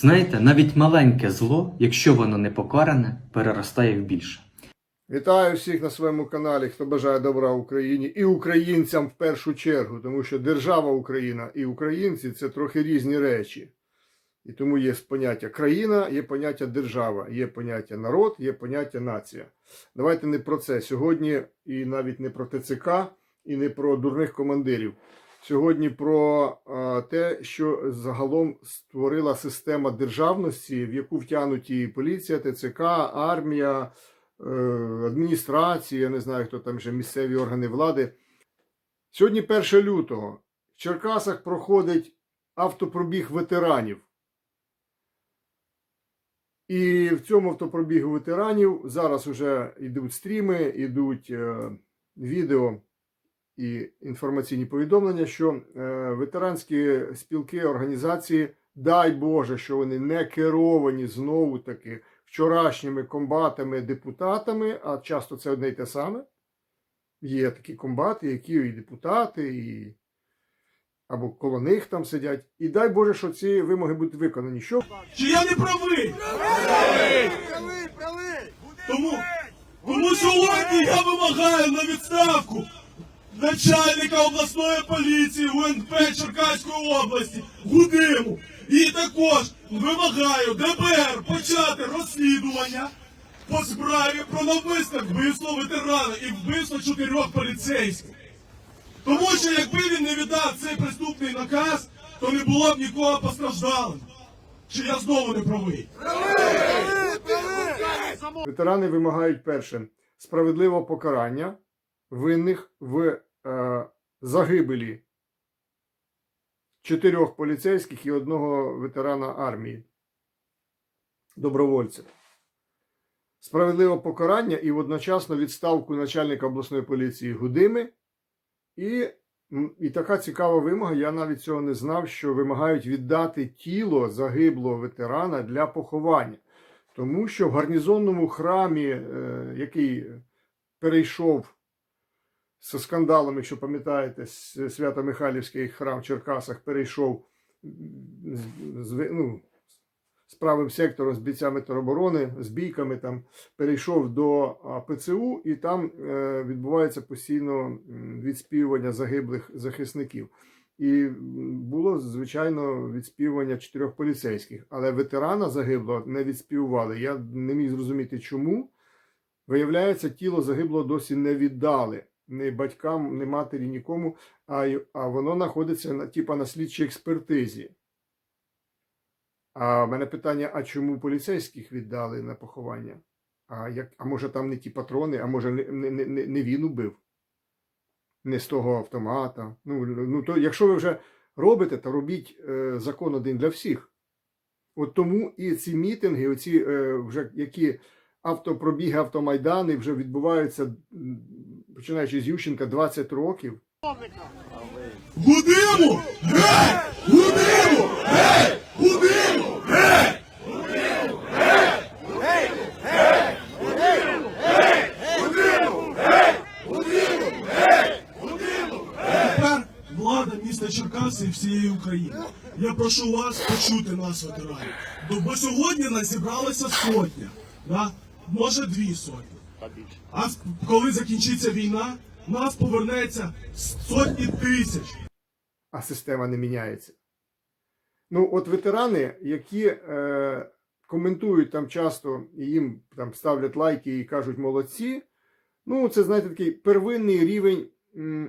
Знаєте, навіть маленьке зло, якщо воно не покаране, переростає в більше. Вітаю всіх на своєму каналі, хто бажає добра Україні і українцям в першу чергу, тому що держава Україна і українці це трохи різні речі. І тому є поняття країна, є поняття держава, є поняття народ, є поняття нація. Давайте не про це сьогодні, і навіть не про ТЦК, і не про дурних командирів. Сьогодні про те, що загалом створила система державності, в яку втягнуті поліція, ТЦК, армія, е, адміністрація, я не знаю, хто там ще місцеві органи влади. Сьогодні 1 лютого в Черкасах проходить автопробіг ветеранів. І в цьому автопробігу ветеранів зараз вже йдуть стріми, йдуть е, відео і інформаційні повідомлення, що е, ветеранські спілки, організації, дай Боже, що вони не керовані знову таки вчорашніми комбатами, депутатами, а часто це одне й те саме. Є такі комбати, які і депутати, і або коло них там сидять. І дай Боже, що ці вимоги будуть виконані. Що Чи я не правий? Тому, тому сьогодні я вимагаю на відставку начальника обласної поліції УНП Черкаської області Гудиму. І також вимагаю ДБР почати розслідування по справі про навмисне вбивство ветерана і вбивство чотирьох поліцейських. Тому що якби він не віддав цей преступний наказ, то не було б нікого постраждалим. Чи я знову не правий? ветерани вимагають перше справедливого покарання винних в загибелі чотирьох поліцейських і одного ветерана армії, добровольця. Справедливе покарання і одночасно відставку начальника обласної поліції Гудими. І, і така цікава вимога, я навіть цього не знав, що вимагають віддати тіло загиблого ветерана для поховання. Тому що в гарнізонному храмі, е, який перейшов з скандалом, якщо пам'ятаєте, Свято-Михайлівський храм в Черкасах перейшов ну, з правим сектором, з бійцями тероборони, з бійками там перейшов до ПЦУ, і там е, відбувається постійно відспівування загиблих захисників. І було, звичайно, відспівування чотирьох поліцейських, але ветерана загиблого не відспівували. Я не міг зрозуміти, чому. Виявляється, тіло загиблого досі не віддали ні батькам, ні матері, нікому, а, а воно знаходиться на, типа, на слідчій експертизі. А в мене питання: а чому поліцейських віддали на поховання? А, як, а може там не ті патрони, а може не, не, не, не він убив? Не з того автомата. Ну, ну то якщо ви вже робите, то робіть е, закон один для всіх. От тому і ці мітинги, оці е, вже які автопробіги, автомайдани вже відбуваються, починаючи з Ющенка 20 років. Гудиму! Гей! Гудиму! Гей! Гудиму! Гей! Міста Черкаси і всієї України. Я прошу вас почути нас, ветеранів. Бо сьогодні нас зібралася сотня, да? може дві сотні. А коли закінчиться війна, нас повернеться сотні тисяч. а система не міняється. Ну, от ветерани, які е, коментують там часто і їм там ставлять лайки і кажуть молодці. Ну, це, знаєте, такий первинний рівень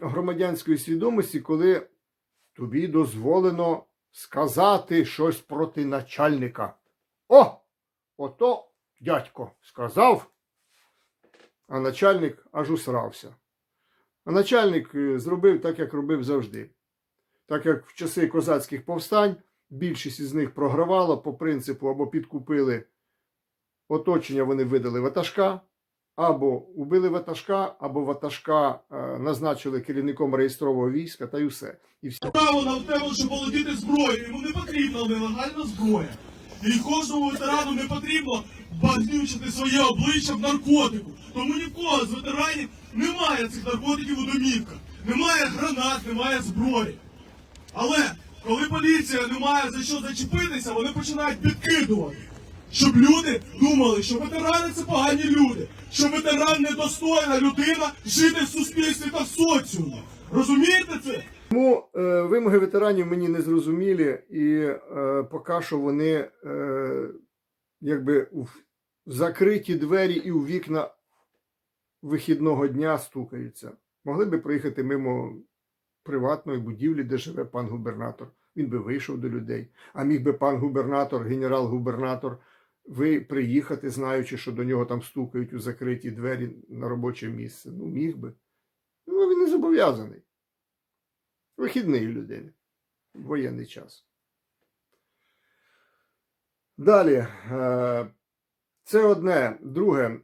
громадянської свідомості, коли тобі дозволено сказати щось проти начальника. О! Ото дядько сказав, а начальник аж усрався. А начальник е, зробив так, як робив завжди так як в часи козацьких повстань більшість із них програвала по принципу або підкупили оточення, вони видали ватажка, або убили ватажка, або ватажка е, назначили керівником реєстрового війська та й усе. І все. право на те, щоб володіти зброєю. Йому не потрібна нелегальна зброя. І кожному ветерану не потрібно багнючити своє обличчя в наркотику. Тому ні в кого з ветеранів немає цих наркотиків у домівках. Немає гранат, немає зброї. Але Коли поліція не має за що зачепитися, вони починають підкидувати. Щоб люди думали, що ветерани це погані люди, що ветеран недостойна людина жити в суспільстві та в соціумі. Розумієте це? Тому е, вимоги ветеранів мені не зрозумілі, і е, поки що вони е, якби у закриті двері і у вікна вихідного дня стукаються. Могли би проїхати мимо приватної будівлі, де живе пан губернатор. Він би вийшов до людей. А міг би пан губернатор, генерал-губернатор, ви приїхати, знаючи, що до нього там стукають у закриті двері на робоче місце. Ну, міг би. Ну, він не зобов'язаний. Вихідний людини. Воєнний час. Далі. е, Це одне. Друге.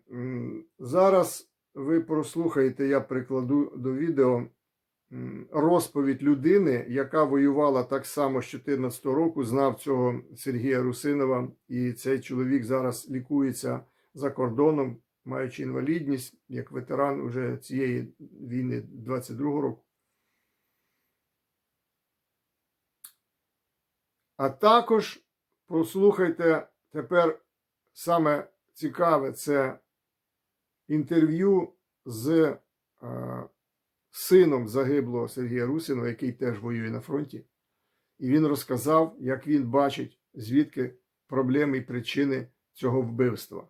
Зараз ви прослухаєте, я прикладу до відео розповідь людини, яка воювала так само з 14 року, знав цього Сергія Русинова, і цей чоловік зараз лікується за кордоном, маючи інвалідність, як ветеран уже цієї війни 22 року. А також послухайте тепер саме цікаве це інтерв'ю з е, сином загиблого Сергія Русіна, який теж воює на фронті. І він розказав, як він бачить, звідки проблеми і причини цього вбивства.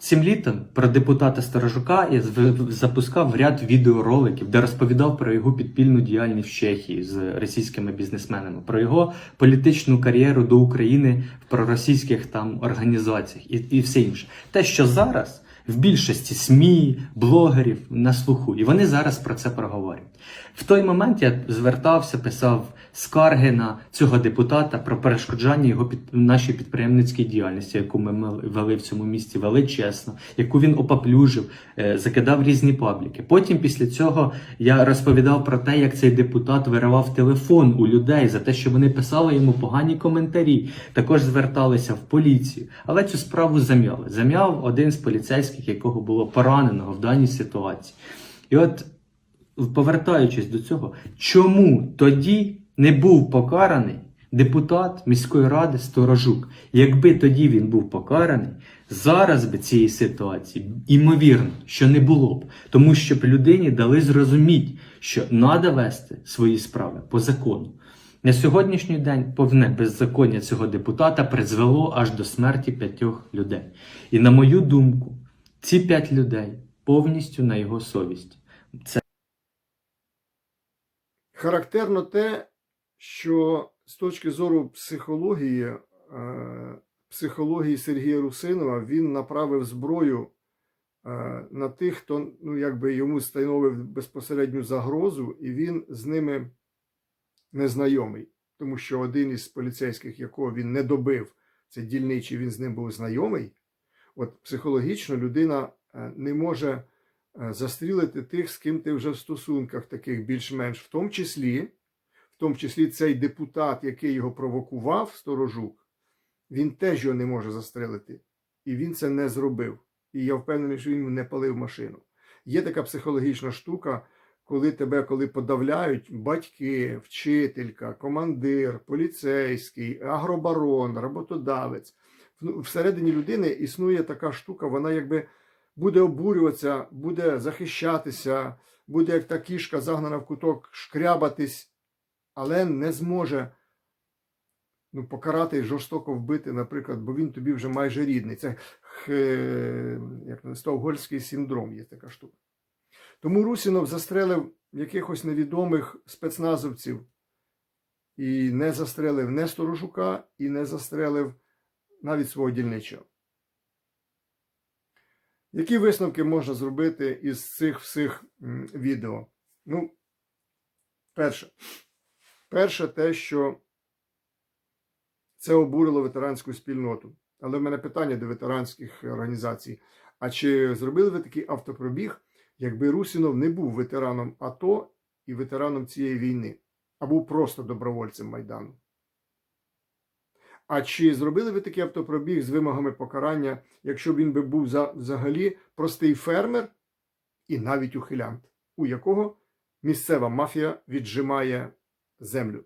Цим літом про депутата Сторожука я запускав ряд відеороликів, де розповідав про його підпільну діяльність в Чехії з російськими бізнесменами, про його політичну кар'єру до України в проросійських там організаціях і, і все інше. Те, що зараз в більшості СМІ, блогерів на слуху, і вони зараз про це проговорюють. В той момент я звертався, писав скарги на цього депутата про перешкоджання його під нашій підприємницькій діяльності, яку ми вели в цьому місті, вели чесно, яку він опаплюжив, е, закидав різні пабліки. Потім після цього я розповідав про те, як цей депутат виривав телефон у людей за те, що вони писали йому погані коментарі. Також зверталися в поліцію. Але цю справу зам'яли. Зам'яв один з поліцейських, якого було пораненого в даній ситуації. І от, повертаючись до цього, чому тоді не був покараний депутат міської ради Сторожук? Якби тоді він був покараний, зараз би цієї ситуації, імовірно, що не було б. Тому що б людині дали зрозуміти, що треба вести свої справи по закону. На сьогоднішній день повне беззаконня цього депутата призвело аж до смерті п'ятьох людей. І на мою думку, ці п'ять людей повністю на його совісті. Це Характерно те, що з точки зору психології, е, психології Сергія Русинова він направив зброю е, на тих, хто ну, якби йому становив безпосередню загрозу, і він з ними незнайомий. Тому що один із поліцейських, якого він не добив, це дільничий, він з ним був знайомий. От психологічно людина е, не може е, застрілити тих, з ким ти вже в стосунках таких більш-менш, в тому числі, в тому числі цей депутат, який його провокував, сторожук, він теж його не може застрелити. І він це не зробив. І я впевнений, що він не палив машину. Є така психологічна штука, коли тебе коли подавляють батьки, вчителька, командир, поліцейський, агробарон, роботодавець. Ну, Всередині людини існує така штука, вона якби буде обурюватися, буде захищатися, буде як та кішка загнана в куток, шкрябатись, але не зможе ну, покарати і жорстоко вбити, наприклад, бо він тобі вже майже рідний. Це е, не, синдром є така штука. Тому Русінов застрелив якихось невідомих спецназовців і не застрелив не Сторожука, і не застрелив навіть свого дільничого. Які висновки можна зробити із цих всіх відео? Ну, перше. Перше, те, що це обурило ветеранську спільноту. Але в мене питання до ветеранських організацій. А чи зробили ви такий автопробіг, якби Русінов не був ветераном АТО і ветераном цієї війни, а був просто добровольцем Майдану? А чи зробили ви такий автопробіг з вимогами покарання, якщо б він би був за, взагалі простий фермер і навіть ухилянт, у якого місцева мафія віджимає землю.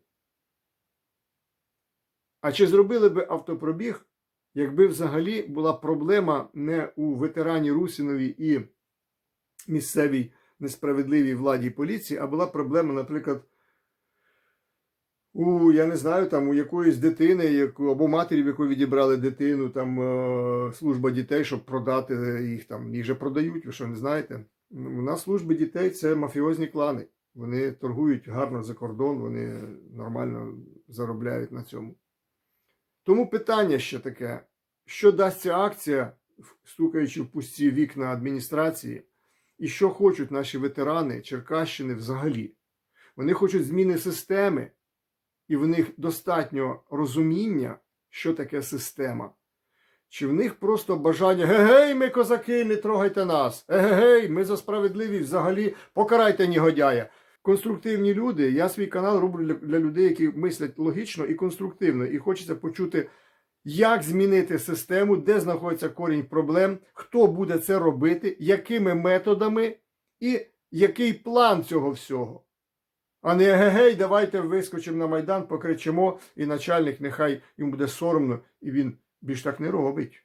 А чи зробили би автопробіг, якби взагалі була проблема не у ветерані Русінові і місцевій несправедливій владі і поліції, а була проблема, наприклад, у, я не знаю, там у якоїсь дитини, яку, або матері, в якої відібрали дитину, там е, служба дітей, щоб продати їх там. Їх же продають, ви що не знаєте? У нас служби дітей це мафіозні клани. Вони торгують гарно за кордон, вони нормально заробляють на цьому. Тому питання ще таке: що дасть ця акція, стукаючи в пусті вікна адміністрації, і що хочуть наші ветерани Черкащини взагалі? Вони хочуть зміни системи, і в них достатньо розуміння, що таке система. Чи в них просто бажання гей, ми козаки, не трогайте нас! Егегей, ми за справедливість взагалі покарайте негодяя. Конструктивні люди. Я свій канал роблю для, для людей, які мислять логічно і конструктивно, і хочеться почути, як змінити систему, де знаходиться корінь проблем, хто буде це робити, якими методами і який план цього всього. А не гей, давайте вискочимо на майдан, покричимо, і начальник нехай йому буде соромно, і він більш так не робить.